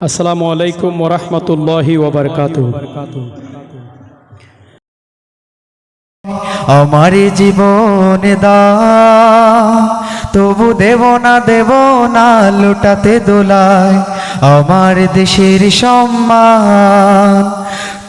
আসসালামু আলাইকুম ওরহমতুল্লাহি ওবরকাত আমার জীবন দা, তবু দেব না দেব না, লুটাতে দোলায়। আমার দেশের সম্মান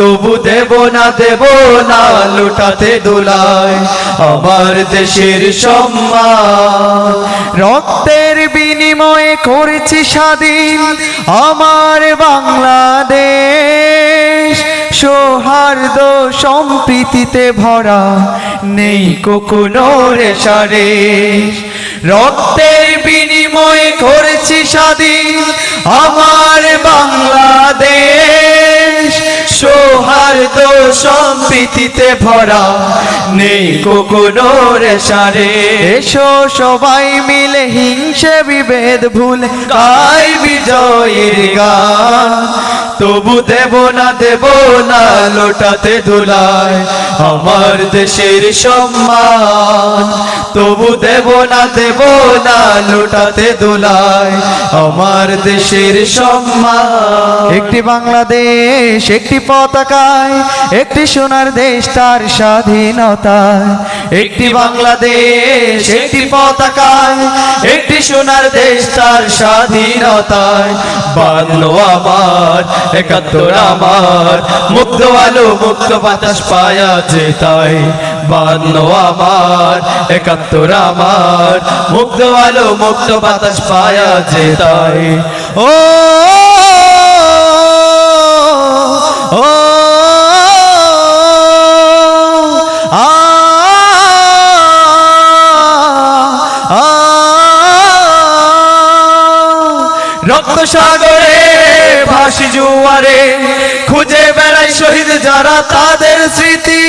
তবু দেব না দেব না, লুটাতে দোলায় আমার দেশের সম্মান। রক্তের বিনিময়ে করেছি স্বাধীন আমার বাংলাদেশ। সৌহার্দ সম্প্রীতিতে ভরা নেই কোনো রেশারে রক্তের বিনিময়ে করেছি স্বাধীন আমার সম্প্রীতিতে ভরা নেই কোনো সারে। এসো সবাই মিলে হিংসে বিভেদ ভুল গাই বিজয়ের গান। তবু দেব না দেব না লোটাতে ধুলায় আমার দেশের সম্মান। তবু দেব না দেব না, লোটাতে দোলায় আমার দেশের সম্মান। একটি বাংলাদেশ, একটি পতাকায়, একটি সোনার দেশ তার স্বাধীনতায়। একটি বাংলাদেশ, একটি পতাকায়, একটি সোনার দেশ তার স্বাধীনতায়। বাংলো আমার, একাত্তর আমার, মুক্ত আলো, মুক্ত বাতাস পায়া যেতাই বাংলো আমার, একাত্তর আমার মুক্ত আলো মুক্ত বাতাস পায়া যেতাই। ও ও রক্ত সাগরে, ভাসি জুয়ারে, খুঁজে বেড়াই শহীদ যারা তাদের স্মৃতি।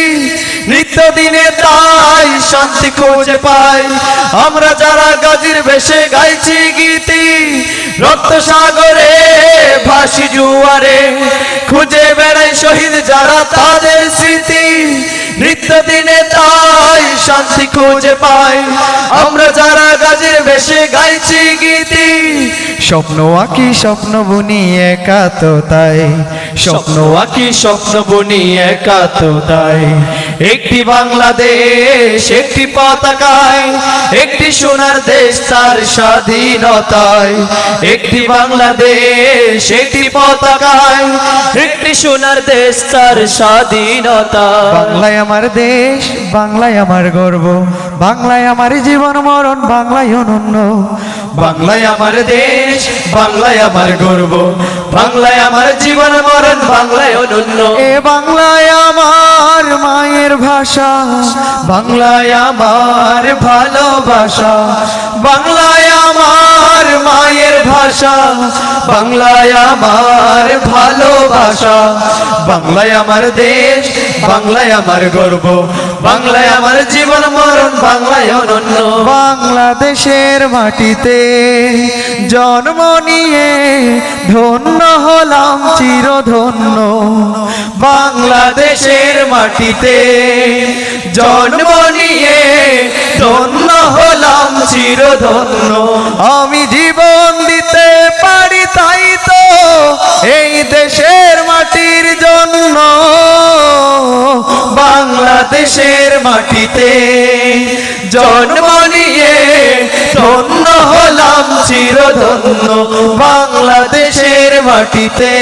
নিত্য দিনে তাই শান্তি খুঁজে পাই। আমরা যারা গাজির বেশে গাইছি গীতি, রক্ত সাগরে ভাসি জুয়ারে, খুঁজে বেড়াই শহীদ যারা তাদের স্মৃতি। নিত্য দিনে তাই শান্তি খুঁজে পাই। আমরা যারা গাজের বেশে গাইছি গীতি, স্বপ্ন আঁকি, স্বপ্ন বুনি একা তো তাই। স্বপ্ন আঁকি, স্বপ্ন বুনি একা তো তাই। একটি বাংলাদেশ একটি পতাকায় একটি সোনার দেশ তার স্বাধীনতায়। একটি বাংলাদেশ একটি পতাকায় একটি সোনার দেশ তার স্বাধীনতা বাংলায় আমার দেশ বাংলায় আমার গর্ব বাংলায় আমার জীবন মরণ বাংলায় অনন্য। বাংলায় আমার দেশ বাংলায় আমার গর্ব বাংলায় আমার জীবন মরণ বাংলায় অনন্য। এ বাংলায় আমার মায়ের ভাষা বাংলায় আমার ভালোবাসা বাংলায় আমার মায়ের ভাষা বাংলায় আমার ভালোবাসা বাংলায় আমার দেশ বাংলায় আমার গর্ব বাংলায় আমার জীবন মরণ বাংলায় অনন্য। বাংলাদেশের মাটিতে জন্ম নিয়ে ধন্য হলাম চিরধন্য। বাংলাদেশের মাটিতে জন্ম নিয়ে ধন্য হলাম চিরধন্য। আমি জীবন দেশের মাটির জন্য বাংলাদেশের মাটিতে জন্ম নিয়ে ধন্য হলাম চিরধন্য বাংলাদেশের মাটিতে।